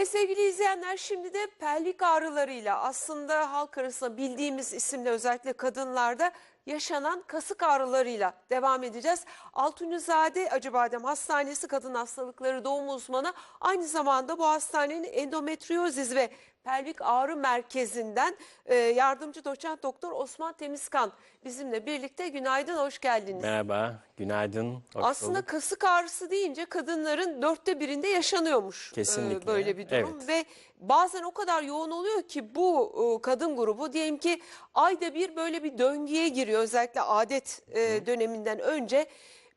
E, sevgili izleyenler şimdi de pelvik ağrılarıyla aslında halk arasında bildiğimiz isimle özellikle kadınlarda yaşanan kasık ağrılarıyla devam edeceğiz. Altunizade Acıbadem Hastanesi Kadın Hastalıkları Doğum Uzmanı aynı zamanda bu hastanenin endometriozis ve pelvik ağrı merkezinden e, yardımcı doçent doktor Osman Temizkan bizimle birlikte günaydın hoş geldiniz. Merhaba, günaydın. hoş Aslında bulduk. kasık ağrısı deyince kadınların dörtte birinde yaşanıyormuş e, Kesinlikle, böyle bir durum evet. ve bazen o kadar yoğun oluyor ki bu e, kadın grubu diyelim ki ayda bir böyle bir döngüye giriyor özellikle adet e, döneminden önce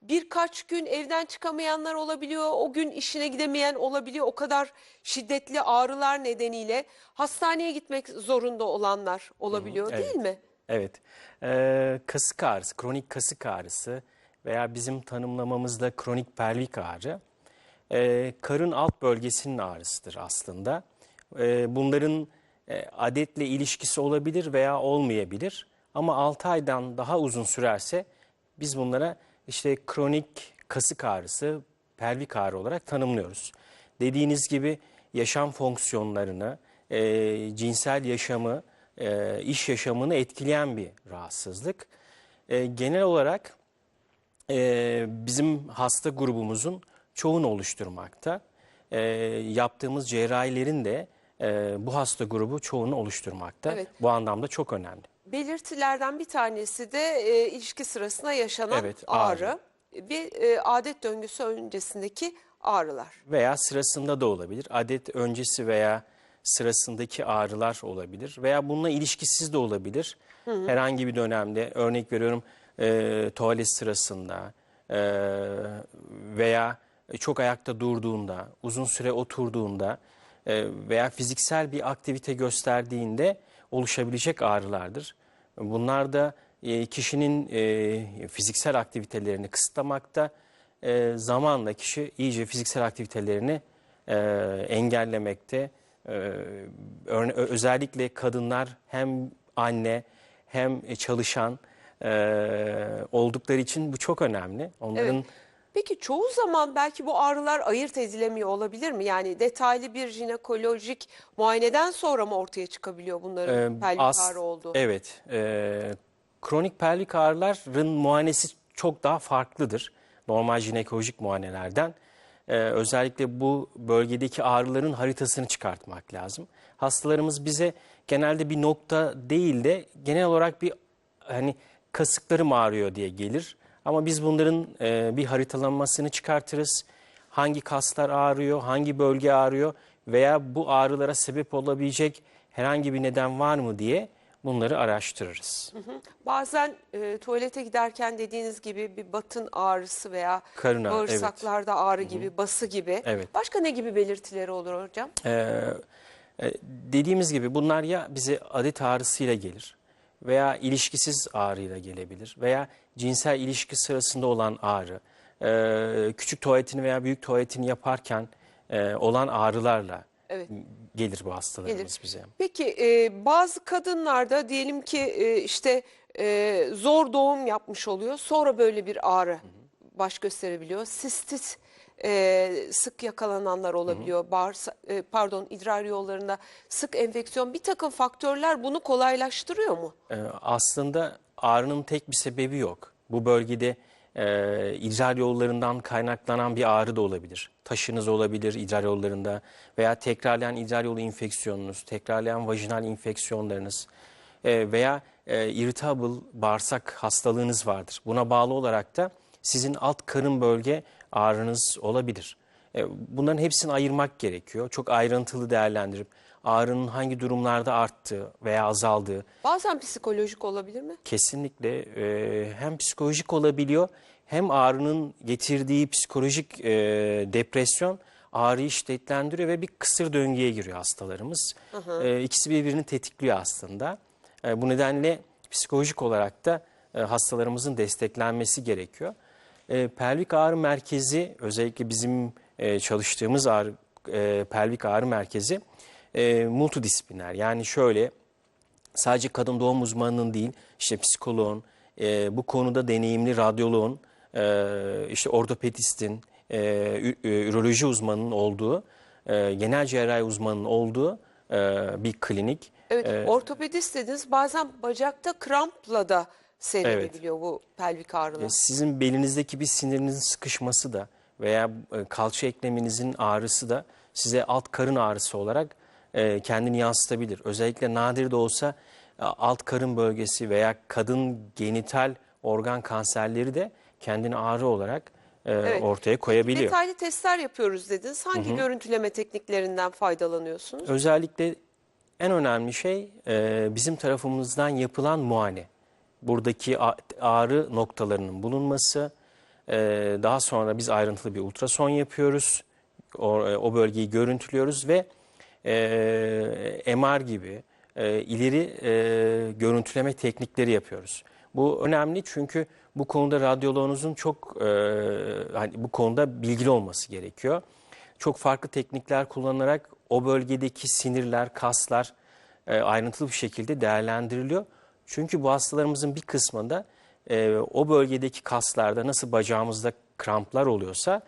birkaç gün evden çıkamayanlar olabiliyor o gün işine gidemeyen olabiliyor o kadar şiddetli ağrılar nedeniyle hastaneye gitmek zorunda olanlar olabiliyor evet. değil mi? Evet, Ee, kasık ağrısı, kronik kasık ağrısı veya bizim tanımlamamızda kronik pelvik ağrı, e, karın alt bölgesinin ağrısıdır aslında. E, bunların e, adetle ilişkisi olabilir veya olmayabilir. Ama 6 aydan daha uzun sürerse biz bunlara işte kronik kasık ağrısı, pelvik ağrı olarak tanımlıyoruz. Dediğiniz gibi yaşam fonksiyonlarını, e, cinsel yaşamı, e, iş yaşamını etkileyen bir rahatsızlık. E, genel olarak e, bizim hasta grubumuzun çoğunu oluşturmakta. E, yaptığımız cerrahilerin de e, bu hasta grubu çoğunu oluşturmakta. Evet. Bu anlamda çok önemli. Belirtilerden bir tanesi de e, ilişki sırasında yaşanan Evet, ağrı, ağrı. ve e, adet döngüsü öncesindeki ağrılar. Veya sırasında da olabilir. Adet öncesi veya sırasındaki ağrılar olabilir. Veya bununla ilişkisiz de olabilir. Herhangi bir dönemde örnek veriyorum e, tuvalet sırasında e, veya çok ayakta durduğunda, uzun süre oturduğunda veya fiziksel bir aktivite gösterdiğinde oluşabilecek ağrılardır. Bunlar da e, kişinin e, fiziksel aktivitelerini kısıtlamakta, e, zamanla kişi iyice fiziksel aktivitelerini e, engellemekte. E, özellikle kadınlar hem anne hem çalışan e, oldukları için bu çok önemli. Onların Evet. Peki çoğu zaman belki bu ağrılar ayırt edilemiyor olabilir mi? Yani detaylı bir jinekolojik muayeneden sonra mı ortaya çıkabiliyor bunların Ee, pelvik as- ağrı olduğu? Evet. e, kronik pelvik ağrıların muayenesi çok daha farklıdır. Normal jinekolojik muayenelerden. Ee, özellikle bu bölgedeki ağrıların haritasını çıkartmak lazım. Hastalarımız bize genelde bir nokta değil de genel olarak bir hani kasıklarım ağrıyor diye gelir. Ama biz bunların e, bir haritalanmasını çıkartırız. Hangi kaslar ağrıyor, hangi bölge ağrıyor veya bu ağrılara sebep olabilecek herhangi bir neden var mı diye bunları araştırırız. Bazen e, tuvalete giderken dediğiniz gibi bir batın ağrısı veya Karın ağrı, evet. bağırsaklarda ağrı gibi, bası gibi. Evet. Başka ne gibi belirtileri olur hocam? Ee, dediğimiz gibi bunlar ya bize adet ağrısıyla gelir veya ilişkisiz ağrıyla gelebilir veya cinsel ilişki sırasında olan ağrı, ee, küçük tuvaletini veya büyük tuvaletini yaparken e, olan ağrılarla Evet. gelir bu hastalarımız Gelir. bize. Peki e, bazı kadınlarda diyelim ki e, işte e, zor doğum yapmış oluyor. Sonra böyle bir ağrı baş gösterebiliyor. Sistit e, sık yakalananlar olabiliyor. Bağırsa, e, pardon idrar yollarında sık enfeksiyon bir takım faktörler bunu kolaylaştırıyor mu? Ee, aslında ağrının tek bir sebebi yok. Bu bölgede e, idrar yollarından kaynaklanan bir ağrı da olabilir. Taşınız olabilir idrar yollarında veya tekrarlayan idrar yolu infeksiyonunuz, tekrarlayan vajinal infeksiyonlarınız e, veya e, irritable bağırsak hastalığınız vardır. Buna bağlı olarak da sizin alt karın bölge ağrınız olabilir. E, Bunların hepsini ayırmak gerekiyor. Çok ayrıntılı değerlendirip ağrının hangi durumlarda arttığı veya azaldığı, Bazen psikolojik olabilir mi? kesinlikle e, hem psikolojik olabiliyor hem ağrının getirdiği psikolojik e, depresyon ağrıyı şiddetlendiriyor ve bir kısır döngüye giriyor hastalarımız. E, ikisi birbirini tetikliyor aslında. E, bu nedenle psikolojik olarak da e, hastalarımızın desteklenmesi gerekiyor. E, pelvik ağrı merkezi özellikle bizim e, çalıştığımız ağrı, e, pelvik ağrı merkezi e, multidisipliner. Yani şöyle sadece kadın doğum uzmanının değil, işte psikoloğun, e, bu konuda deneyimli radyoloğun, e, işte ortopedistin, e, e, üroloji uzmanının olduğu e, genel cerrahi uzmanının olduğu e, bir klinik. Evet, E, ortopedist dediniz. Bazen bacakta krampla da seyrelebiliyor bu pelvik ağrılar. E, Sizin belinizdeki bir sinirinizin sıkışması da veya e, kalça ekleminizin ağrısı da size alt karın ağrısı olarak e, kendini yansıtabilir. Özellikle nadir de olsa alt karın bölgesi veya kadın genital organ kanserleri de kendini ağrı olarak e, ortaya koyabiliyor. Detaylı testler yapıyoruz dediniz. Hangi görüntüleme tekniklerinden faydalanıyorsunuz? Özellikle en önemli şey bizim tarafımızdan yapılan muayene. Buradaki ağrı noktalarının bulunması. e, daha sonra biz ayrıntılı bir ultrason yapıyoruz. O, o bölgeyi görüntülüyoruz ve e, MR gibi e, ileri e, görüntüleme teknikleri yapıyoruz. Bu önemli çünkü bu konuda radyoloğunuzun çok e, hani bu konuda bilgili olması gerekiyor. Çok farklı teknikler kullanarak o bölgedeki sinirler, kaslar e, ayrıntılı bir şekilde değerlendiriliyor. Çünkü bu hastalarımızın bir kısmında e, o bölgedeki kaslarda nasıl bacağımızda kramplar oluyorsa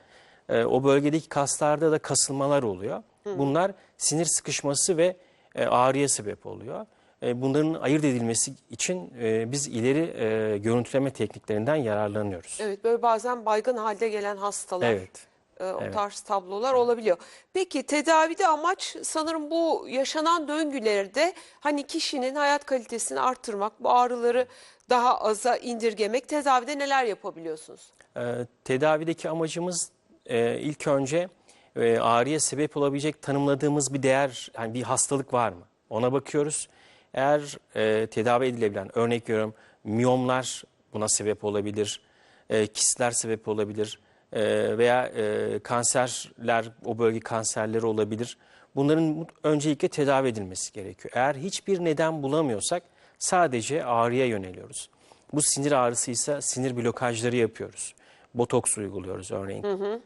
e, o bölgedeki kaslarda da kasılmalar oluyor. Bunlar sinir sıkışması ve e, ağrıya sebep oluyor. E, bunların ayırt edilmesi için e, biz ileri e, görüntüleme tekniklerinden yararlanıyoruz. Evet, böyle bazen baygın halde gelen hastalar. Evet. E, o tarz tablolar olabiliyor. Peki tedavide amaç sanırım bu yaşanan döngülerde hani kişinin hayat kalitesini arttırmak, bu ağrıları daha aza indirgemek. Tedavide neler yapabiliyorsunuz? Ee, tedavideki amacımız e, ilk önce e, ağrıya sebep olabilecek tanımladığımız bir değer, yani bir hastalık var mı? Ona bakıyoruz. Eğer e, tedavi edilebilen, örnek veriyorum, miyomlar buna sebep olabilir, e, kistler sebep olabilir e, veya e, kanserler, o bölge kanserleri olabilir. Bunların öncelikle tedavi edilmesi gerekiyor. Eğer hiçbir neden bulamıyorsak sadece ağrıya yöneliyoruz. Bu sinir ağrısıysa sinir blokajları yapıyoruz. Botoks uyguluyoruz örneğin.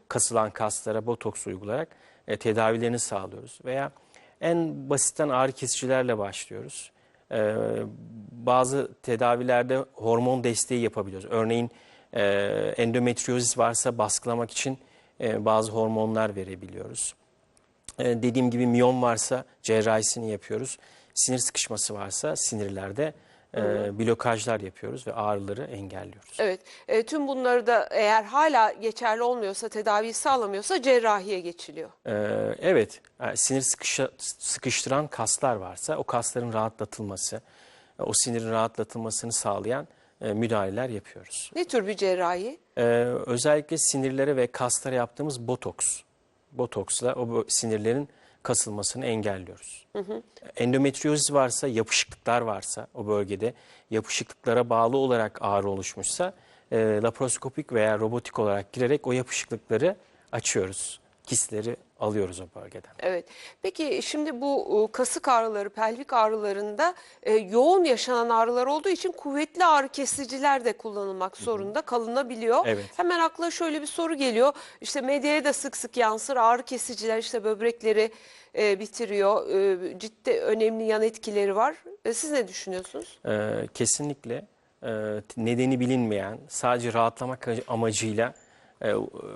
Kasılan kaslara botoks uygulayarak e, tedavilerini sağlıyoruz. Veya en basitten ağrı kesicilerle başlıyoruz. E, bazı tedavilerde hormon desteği yapabiliyoruz. Örneğin e, endometriozis varsa baskılamak için e, bazı hormonlar verebiliyoruz. E, dediğim gibi miyom varsa cerrahisini yapıyoruz. Sinir sıkışması varsa sinirlerde e, blokajlar yapıyoruz ve ağrıları engelliyoruz. Evet, e, tüm bunları da eğer hala geçerli olmuyorsa, tedaviyi sağlamıyorsa cerrahiye geçiliyor. E, evet, yani sinir sıkışa- sıkıştıran kaslar varsa o kasların rahatlatılması, e, o sinirin rahatlatılmasını sağlayan e, müdahaleler yapıyoruz. Ne tür bir cerrahi? Ee, özellikle sinirlere ve kaslara yaptığımız botoks. Botoksla o sinirlerin kasılmasını engelliyoruz. Endometriozis varsa, yapışıklıklar varsa o bölgede, yapışıklıklara bağlı olarak ağrı oluşmuşsa e, laparoskopik veya robotik olarak girerek o yapışıklıkları açıyoruz. Kistleri alıyoruz o bölgeden. Evet. Peki şimdi bu e, kasık ağrıları, pelvik ağrılarında e, yoğun yaşanan ağrılar olduğu için kuvvetli ağrı kesiciler de kullanılmak zorunda kalınabiliyor. Evet. Hemen akla şöyle bir soru geliyor. İşte medyaya da sık sık yansır ağrı kesiciler işte böbrekleri e, bitiriyor. E, ciddi önemli yan etkileri var. E, siz ne düşünüyorsunuz? Ee, kesinlikle e, nedeni bilinmeyen, sadece rahatlamak amacıyla e,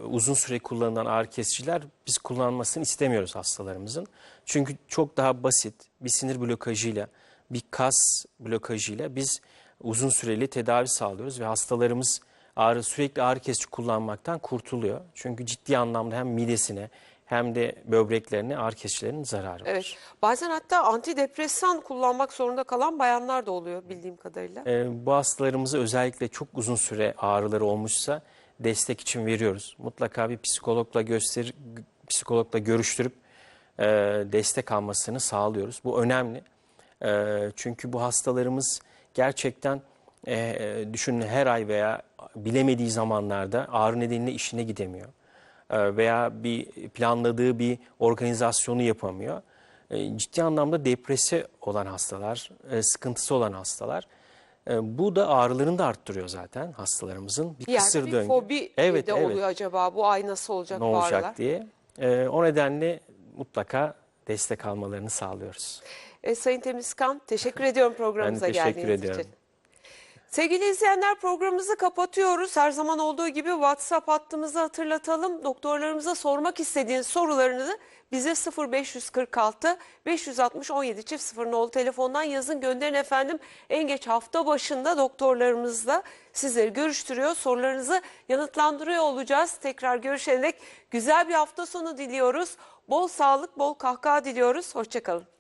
uzun süre kullanılan ağrı kesiciler biz kullanmasını istemiyoruz hastalarımızın. Çünkü çok daha basit bir sinir blokajıyla, bir kas blokajıyla biz uzun süreli tedavi sağlıyoruz ve hastalarımız ağrı sürekli ağrı kesici kullanmaktan kurtuluyor. Çünkü ciddi anlamda hem midesine hem de böbreklerine ağrı kesicilerin zararı var. Evet. Bazen hatta antidepresan kullanmak zorunda kalan bayanlar da oluyor bildiğim kadarıyla. Ee, bu hastalarımıza özellikle çok uzun süre ağrıları olmuşsa destek için veriyoruz. Mutlaka bir psikologla göster psikologla görüştürüp e, destek almasını sağlıyoruz. Bu önemli. E, çünkü bu hastalarımız gerçekten e, e, düşünün her ay veya bilemediği zamanlarda ağrı nedeniyle işine gidemiyor. E, veya bir planladığı bir organizasyonu yapamıyor. E, ciddi anlamda depresi olan hastalar, e, sıkıntısı olan hastalar. E, bu da ağrılarını da arttırıyor zaten hastalarımızın. Bir Bir kısır bir döngü. fobi Evet, de evet. oluyor acaba bu ay nasıl olacak Ne bu olacak ağrılar? diye. E, o nedenle mutlaka destek almalarını sağlıyoruz. E, Sayın Temizkan teşekkür ediyorum programımıza teşekkür geldiğiniz ediyorum. için. Sevgili izleyenler programımızı kapatıyoruz. Her zaman olduğu gibi WhatsApp hattımızı hatırlatalım. Doktorlarımıza sormak istediğiniz sorularınızı bize 0546 560 17 çift 0 nolu telefondan yazın gönderin efendim. En geç hafta başında doktorlarımızla sizleri görüştürüyor. Sorularınızı yanıtlandırıyor olacağız. Tekrar görüşene dek güzel bir hafta sonu diliyoruz. Bol sağlık, bol kahkaha diliyoruz. Hoşçakalın.